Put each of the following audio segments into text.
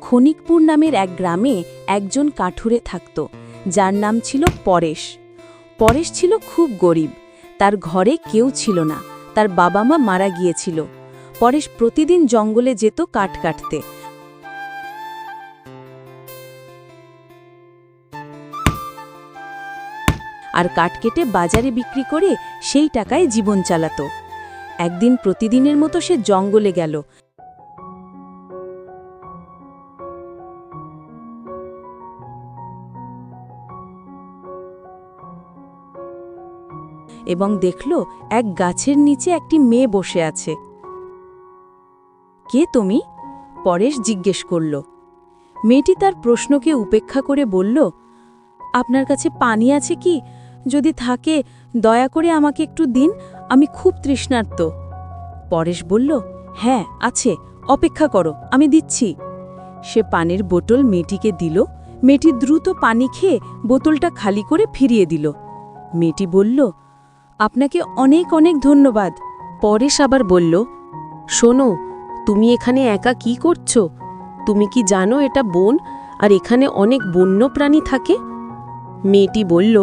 ক্ষণিকপুর নামের এক গ্রামে একজন কাঠুরে থাকত, যার নাম ছিল পরেশ। পরেশ ছিল খুব গরিব, তার ঘরে কেউ ছিল না, তার বাবা মা মারা গিয়েছিল। পরেশ প্রতিদিন জঙ্গলে যেত কাঠ কাটতে। আর কাঠ কেটে বাজারে বিক্রি করে সেই টাকায় জীবন চালাত। একদিন প্রতিদিনের মতো সে জঙ্গলে গেল। এবং দেখল এক গাছের নিচে একটি মেয়ে বসে আছে। কে তুমি? পরেশ জিজ্ঞেস করল। মেয়েটি তার প্রশ্নকে উপেক্ষা করে বলল, আপনার কাছে পানি আছে কি? যদি থাকে, দয়া করে আমাকে একটু দিন, আমি খুব তৃষ্ণার্ত। পরেশ বলল হ্যাঁ আছে, অপেক্ষা করো, আমি দিচ্ছি। সে পানির বোতল মেয়েটিকে দিল, মেয়েটি দ্রুত পানি খেয়ে বোতলটা খালি করে ফিরিয়ে দিল। মেয়েটি বলল আপনাকে অনেক অনেক ধন্যবাদ। পরেশ আবার বলল, শোনো, তুমি এখানে একা কি করছ? তুমি কি জানো এটা বন আর এখানে অনেক বন্য প্রাণী থাকে? মেয়েটি বলল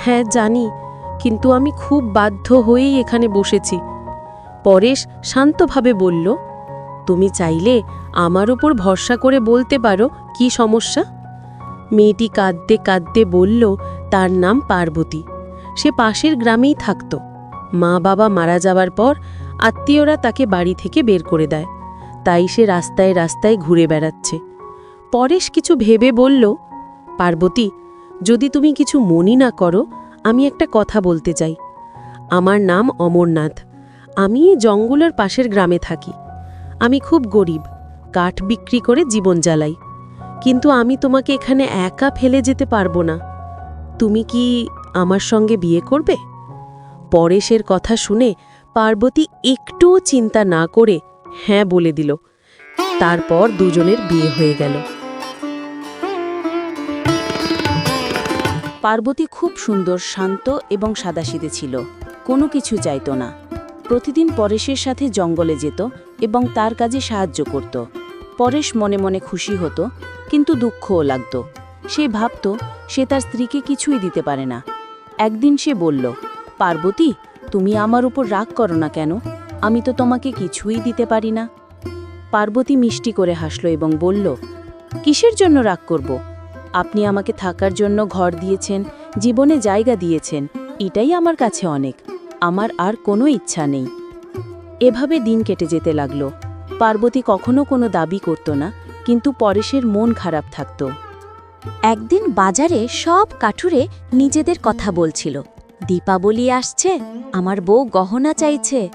হ্যাঁ জানি, কিন্তু আমি খুব বাধ্য হয়েই এখানে বসেছি। পরেশ শান্তভাবে বলল, তুমি চাইলে আমার ওপর ভরসা করে বলতে পারো কি সমস্যা? মেয়েটি কাঁদতে কাঁদতে বলল, তার নাম পার্বতী। সে পাশের গ্রামেই থাকত। মা বাবা মারা যাওয়ার পর আত্মীয়রা তাকে বাড়ি থেকে বের করে দেয়। তাই সে রাস্তায় রাস্তায় ঘুরে বেড়াচ্ছে। পরেশ কিছু ভেবে বলল, পার্বতী, যদি তুমি কিছু মনি না করো, আমি একটা কথা বলতে চাই। আমার নাম অমরনাথ। আমি জঙ্গলের পাশের গ্রামে থাকি। আমি খুব গরিব, কাঠ বিক্রি করে জীবন জ্বালাই। কিন্তু আমি তোমাকে এখানে একা ফেলে যেতে পারব না। তুমি কি আমার সঙ্গে বিয়ে করবে? পরেশের কথা শুনে পার্বতী একটুও চিন্তা না করে হ্যাঁ বলে দিল। তারপর দুজনের বিয়ে হয়ে গেল। পার্বতী খুব সুন্দর, শান্ত এবং সাদাসিদে ছিল। কোনো কিছু চাইত না। প্রতিদিন পরেশের সাথে জঙ্গলে যেত এবং তার কাজে সাহায্য করত। পরেশ মনে মনে খুশি হতো, কিন্তু দুঃখও লাগত। সে ভাবত, সে তার স্ত্রীকে কিছুই দিতে পারে না। একদিন সে বলল, পার্বতী, তুমি আমার উপর রাগ করো না কেন? আমি তো তোমাকে কিছুই দিতে পারি না। পার্বতী মিষ্টি করে হাসল এবং বলল, কিসের জন্য রাগ করব? আপনি আমাকে থাকার জন্য ঘর দিয়েছেন, জীবনে জায়গা দিয়েছেন, এটাই আমার কাছে অনেক। আমার আর কোনো ইচ্ছা নেই। এভাবে দিন কেটে যেতে লাগল। পার্বতী কখনো কোনো দাবি করত না, কিন্তু পরেশের মন খারাপ থাকত। একদিন বাজারে সব কাঠুরে নিজেদের কথা বলছিল। দীপাবলি আসছে, আমার বউ গহনা চাইছে।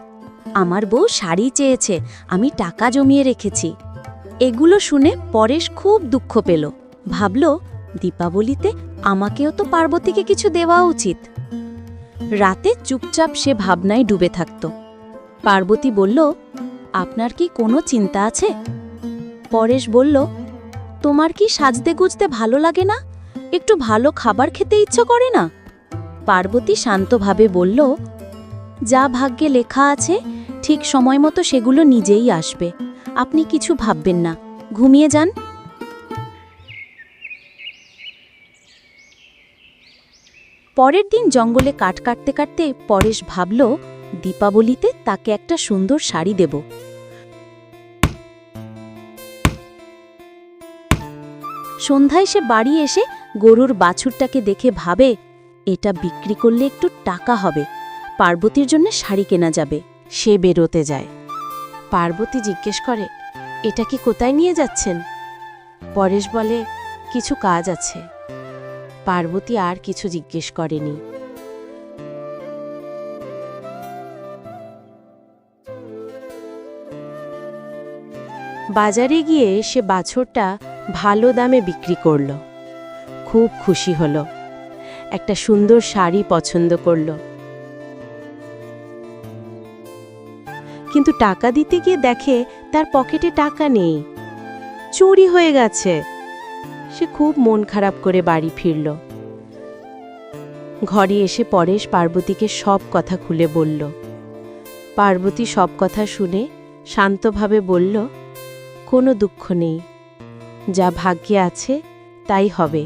আমার বউ শাড়ি চেয়েছে, আমি টাকা জমিয়ে রেখেছি। এগুলো শুনে পরেশ খুব দুঃখ পেল। ভাবল, দীপাবলিতে আমাকেও তো পার্বতীকে কিছু দেওয়া উচিত। রাতে চুপচাপ সে ভাবনায় ডুবে থাকত। পার্বতী বলল, আপনার কি কোনো চিন্তা আছে? পরেশ বলল তোমার কি সাজতে গুজতে ভালো লাগে না? একটু ভালো খাবার খেতে ইচ্ছা করে না? পার্বতী শান্তভাবে বলল, যা ভাগ্যে লেখা আছে, ঠিক সময় মতো সেগুলো নিজেই আসবে। আপনি কিছু ভাববেন না। ঘুমিয়ে যান। পরের দিন জঙ্গলে কাঠ কাটতে কাটতে পরেশ ভাবল, দীপাবলিতে তাকে একটা সুন্দর শাড়ি দেব। সন্ধ্যায় সে বাড়ি এসে গরুর বাছুরটাকে দেখে ভাবে, এটা বিক্রি করলে একটু টাকা হবে। পার্বতীর জন্য শাড়ি কেনা যাবে। সে বেরোতে যায়। পার্বতী জিজ্ঞেস করে, এটা কি কোথায় নিয়ে যাচ্ছেন? পরেশ বলে, কিছু কাজ আছে। পার্বতী আর কিছু জিজ্ঞেস করেনি। বাজারে গিয়ে সে বাছরটা ভালো দামে বিক্রি করল। খুব খুশি হল। একটা সুন্দর শাড়ি পছন্দ করল। কিন্তু টাকা দিতে গিয়ে দেখে তার পকেটে টাকা নেই। চুরি হয়ে গেছে। সে খুব মন খারাপ করে বাড়ি ফিরল। ঘরে এসে পরেশ পার্বতীকে সব কথা খুলে বলল। পার্বতী সব কথা শুনে শান্তভাবে বলল, কোনো দুঃখ নেই। যা ভাগ্যে আছে, তাই হবে।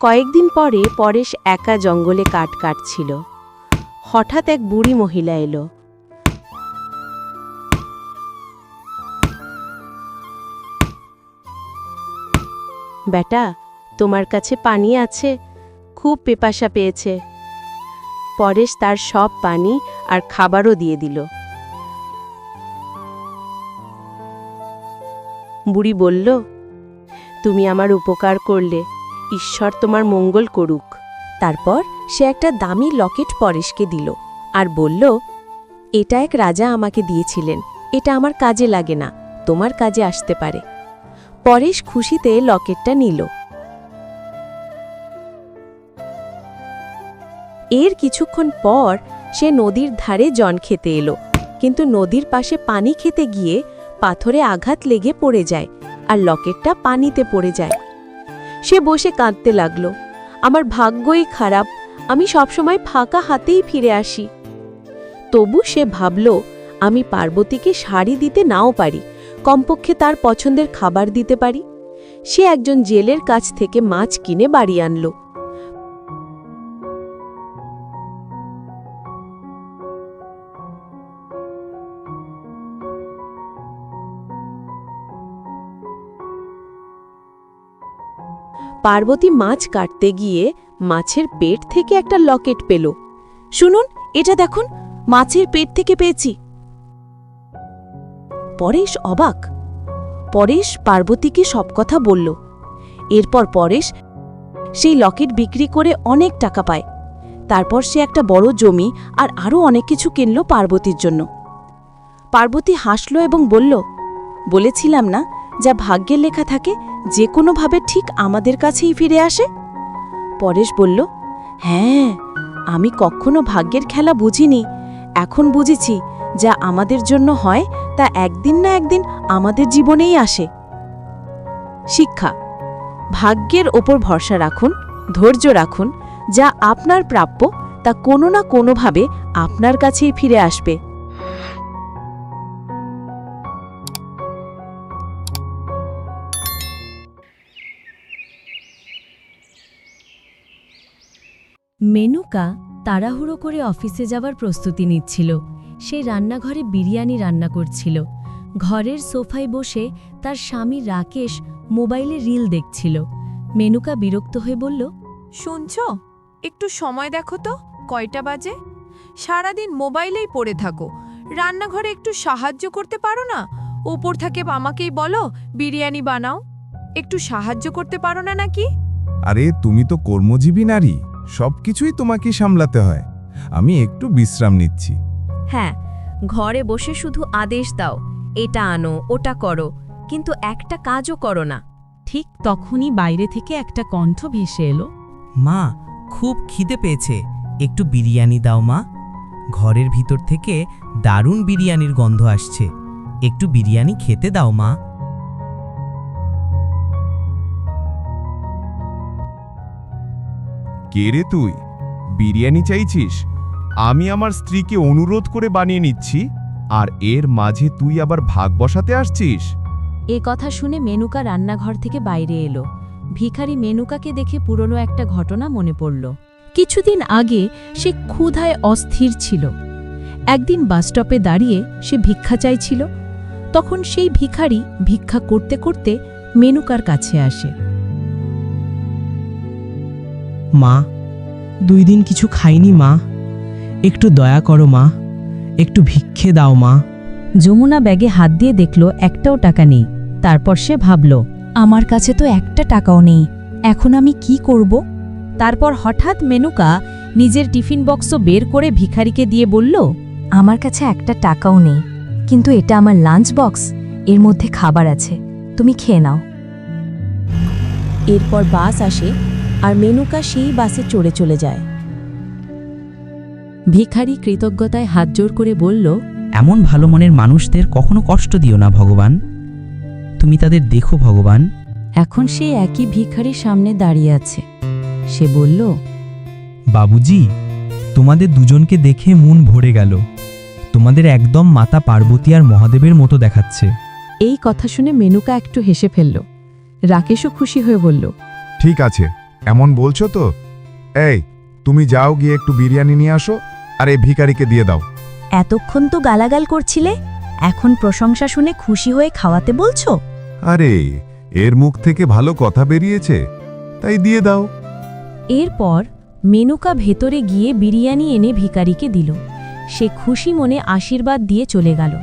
কয়েকদিন পরে পরেশ একা জঙ্গলে কাঠ কাটছিল। হঠাৎ এক বুড়ি মহিলা এলো। বেটা, তোমার কাছে পানি আছে? খুব পেপাসা পেয়েছে। পরেশ তার সব পানি আর খাবারও দিয়ে দিল। বুড়ি বলল, তুমি আমার উপকার করলে, ঈশ্বর তোমার মঙ্গল করুক। তারপর সে একটা দামি লকেট পরেশকে দিল আর বলল, এটা এক রাজা আমাকে দিয়েছিলেন, এটা আমার কাজে লাগে না, তোমার কাজে আসতে পারে। পরেশ খুশিতে লকেটটা নিল। এর কিছুক্ষণ পর সে নদীর ধারে জন খেতে এলো, কিন্তু নদীর পাশে পানি খেতে গিয়ে পাথরে আঘাত লেগে পড়ে যায় আর লকেটটা পানিতে পড়ে যায়। সে বসে কাঁদতে লাগল। আমার ভাগ্যই খারাপ, আমি সবসময় ফাঁকা হাতেই ফিরে আসি। তবু সে ভাবল, আমি পার্বতীকে শাড়ি দিতে নাও পারি, কমপক্ষে তার পছন্দের খাবার দিতে পারি। সে একজন জেলের কাছ থেকে মাছ কিনে বাড়ি আনলো। পার্বতী মাছ কাটতে গিয়ে মাছের পেট থেকে একটা লকেট পেল। শুনুন, এটা দেখুন, মাছের পেট থেকে পেয়েছি। পরেশ অবাক। পরেশ পার্বতীকে সব কথা বলল। এরপর পরেশ সেই লকেট বিক্রি করে অনেক টাকা পায়। তারপর সে একটা বড় জমি আর আরও অনেক কিছু কিনল পার্বতীর জন্য। পার্বতী হাসল এবং বলল, বলেছিলাম না যা ভাগ্যের লেখা থাকে যে কোনোভাবে ঠিক আমাদের কাছেই ফিরে আসে? পরেশ বলল হ্যাঁ আমি কখনো ভাগ্যের খেলা বুঝিনি। এখন বুঝেছি যা আমাদের জন্য হয়, তা একদিন না একদিন আমাদের জীবনেই আসে। শিক্ষা, ভাগ্যের ওপর ভরসা রাখুন, ধৈর্য রাখুন, যা আপনার প্রাপ্য, তা কোনো না কোনোভাবে আপনার কাছেই ফিরে আসবে। মেনুকা তাড়াহুড়ো করে অফিসে যাওয়ার প্রস্তুতি নিচ্ছিল। সে রান্নাঘরে বিরিয়ানি রান্না করছিল। ঘরের সোফায় বসে তার স্বামী রাকেশ মোবাইলে রিল দেখছিল। মেনুকা বিরক্ত হয়ে বলল শুনছ? একটু সময় দেখো তো কয়টা বাজে? সারাদিন মোবাইলেই পড়ে থাকো। রান্নাঘরে একটু সাহায্য করতে পারো না? ওপর থেকে আমাকেই বলো বিরিয়ানি বানাও। একটু সাহায্য করতে পারো না নাকি? আরে তুমি তো কর্মজীবী নারী। সবকিছুই তোমাকে সামলাতে হয়। আমি একটু বিশ্রাম নিচ্ছি। হ্যাঁ ঘরে বসে শুধু আদেশ দাও এটা আনো ওটা করো কিন্তু একটা কাজও করো না। ঠিক তখনই বাইরে থেকে একটা কণ্ঠ ভেসে এলো। মা খুব খিদে পেয়েছে। একটু বিরিয়ানি দাও মা। ঘরের ভিতর থেকে দারুণ বিরিয়ানির গন্ধ আসছে। একটু বিরিয়ানি খেতে দাও মা। কে রে তুই? বিরিয়ানি চাইছিস? আমি আমার স্ত্রীকে অনুরোধ করে বানিয়ে নিচ্ছি, আর এর মাঝে তুই আবার ভাগ বসাতে আসছিস। এ কথা শুনে মেনুকা রান্নাঘর থেকে বাইরে এলো। ভিখারি মেনুকাকে দেখে পুরনো একটা ঘটনা মনে পড়ল। কিছুদিন আগে সে ক্ষুধায় অস্থির ছিল। একদিন বাসস্টপে দাঁড়িয়ে সে ভিক্ষা চাইছিল। তখন সেই ভিখারি ভিক্ষা করতে করতে মেনুকার কাছে আসে। মা, দুই দিন কিছু খাইনি মা। একটু দয়া করো মা, একটু ভিক্ষে দাও মা। যমুনা ব্যাগে হাত দিয়ে দেখল একটাও টাকা নেই। তারপর সে ভাবল, আমার কাছে তো একটা টাকাও নেই, এখন আমি কি করব? তারপর হঠাৎ মেনুকা নিজের টিফিন বক্স বের করে ভিখারিকে দিয়ে বলল, আমার কাছে একটা টাকাও নেই, কিন্তু এটা আমার লাঞ্চ বক্স, এর মধ্যে খাবার আছে, তুমি খেয়ে নাও। এরপর বাস আসে আর মেনুকা সেই বাসে চড়ে চলে যায়। ভিখারি কৃতজ্ঞতায় হাত জোর করে বলল এমন ভালো মনের মানুষদের কখনো কষ্ট দিও না ভগবান। তুমি তাদের দেখো ভগবান। এখন সে একই ভিখারির সামনে দাঁড়িয়ে আছে। সে বলল বাবুজি তোমাদের দুজনকে দেখে মন ভরে গেল। তোমাদের একদম মাতা পার্বতী আর মহাদেবের মতো দেখাচ্ছে। এই কথা শুনে মেনুকা একটু হেসে ফেলল। রাকেশও খুশি হয়ে বলল ঠিক আছে এমন বলছো তো? এই তুমি যাও গিয়ে একটু বিরিয়ানি নিয়ে আসো আর এই ভিখারিকে দিয়ে দাও। এতক্ষণ তো গালাগাল করছিলে? এখন প্রশংসা শুনে খুশি হয়ে খাওয়াতে বলছো? আরে এর মুখ থেকে ভালো কথা বেরিয়েছে তাই দিয়ে দাও। এরপর মেনুকা ভেতরে গিয়ে বিরিয়ানি এনে ভিকারিকে দিল। সে খুশি মনে আশীর্বাদ দিয়ে চলে গেল।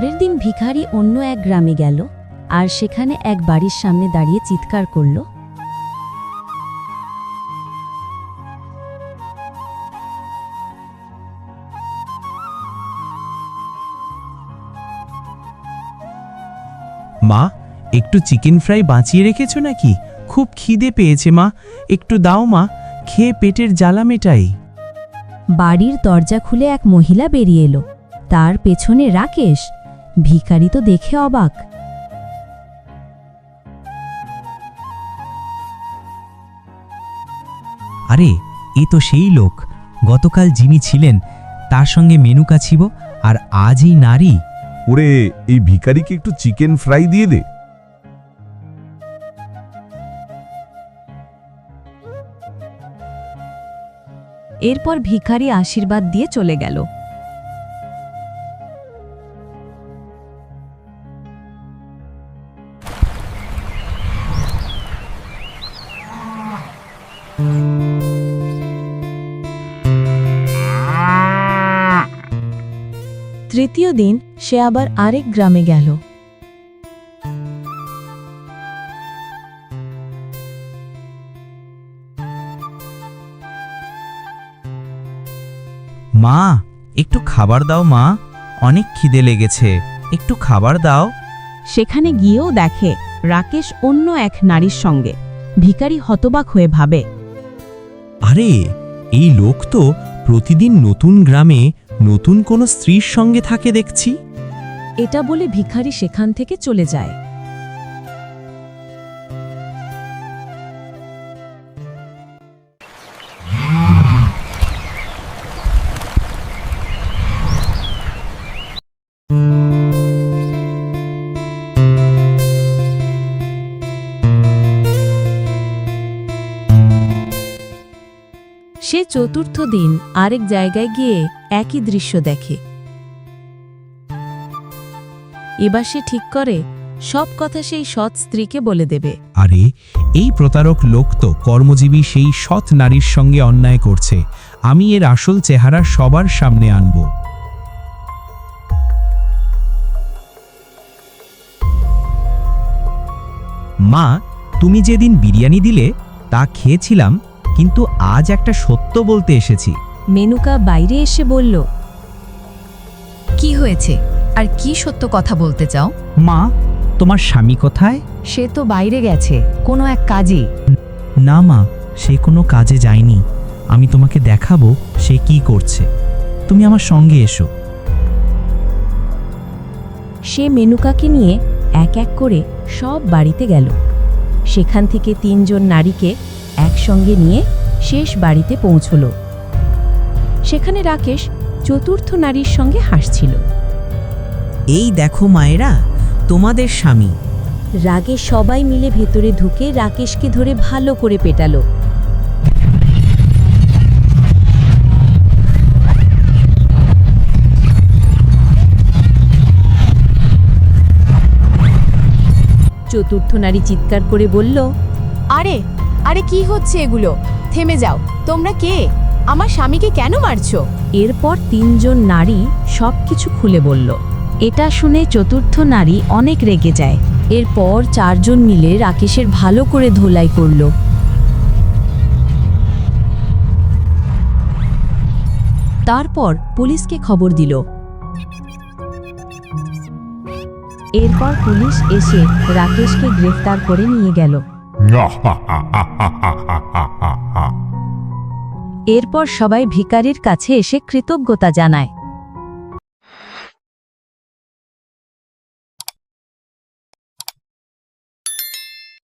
পরের দিন ভিখারি অন্য এক গ্রামে গেল আর সেখানে এক বাড়ির সামনে দাঁড়িয়ে চিৎকার করল। মা একটু চিকেন ফ্রাই বাঁচিয়ে রেখেছো নাকি? খুব খিদে পেয়েছে মা। একটু দাও মা খেয়ে পেটের জ্বালা মেটাই। বাড়ির দরজা খুলে এক মহিলা বেরিয়ে এলো। তার পেছনে রাকেশ। ভিখারি তো দেখে অবাক। আরে এ তো সেই লোক। গতকাল যিনি ছিলেন তার সঙ্গে মেনুকা ছিল আর আজ এই নারী। ওরে এই ভিখারিকে একটু চিকেন ফ্রাই দিয়ে দে। এরপর ভিখারি আশীর্বাদ দিয়ে চলে গেল। তৃতীয় দিন সে আবার আরেক গ্রামে গেল। মা একটু খাবার দাও মা। অনেক খিদে লেগেছে। একটু খাবার দাও। সেখানে গিয়েও দেখে রাকেশ অন্য এক নারীর সঙ্গে। ভিখারি হতবাক হয়ে ভাবে আরে এই লোক তো প্রতিদিন নতুন গ্রামে নতুন কোনো স্ত্রীর সঙ্গে থাকে দেখছি? এটা বলে ভিখারি সেখান থেকে চলে যায়। চতুর্থ দিন আরেক জায়গায় গিয়ে একই দৃশ্য দেখে। এবার সে ঠিক করে, সব কথা সেই সৎ স্ত্রীকে বলে দেবে। আরে, এই প্রতারক লোক তো কর্মজীবী সেই সৎ নারীর সঙ্গে অন্যায় করছে। আমি এর আসল চেহারা সবার সামনে আনব। মা, তুমি যেদিন বিরিয়ানি দিলে তা খেয়েছিলাম কিন্তু আজ একটা সত্য বলতে এসেছি। মেনুকা বাইরে এসে বলল কি হয়েছে? আর কি সত্য কথা বলতে চাও? মা তোমার স্বামী কোথায়? সে তো বাইরে গেছে কোনো এক কাজে না মা সে কোনো কাজে যায়নি। আমি তোমাকে দেখাবো সে কি করছে। তুমি আমার সঙ্গে এসো। সে মেনুকাকে নিয়ে এক এক করে সব বাড়িতে গেল। সেখান থেকে তিনজন নারীকে একসঙ্গে নিয়ে শেষ বাড়িতে পৌঁছল। সেখানে রাকেশ চতুর্থ নারীর সঙ্গে হাসছিল। এই দেখো মায়েরা তোমাদের স্বামী। রাগে সবাই মিলে ভেতরে ঢুকে রাকেশকে ধরে ভালো করে পেটালো। চতুর্থ নারী চিৎকার করে বলল আরে আরে কি হচ্ছে এগুলো? থেমে যাও। তোমরা কে? আমার স্বামীকে কেন মারছো? এরপর তিনজন নারী সব কিছু খুলে বলল, এটা শুনে চতুর্থ নারী অনেক রেগে যায়। এরপর চারজন মিলে রাকেশের ভালো করে ধোলাই করল। তারপর পুলিশকে খবর দিল। এরপর পুলিশ এসে রাকেশকে গ্রেফতার করে নিয়ে গেল। এরপর সবাই ভিকারির কাছে এসে কৃতজ্ঞতা জানায়।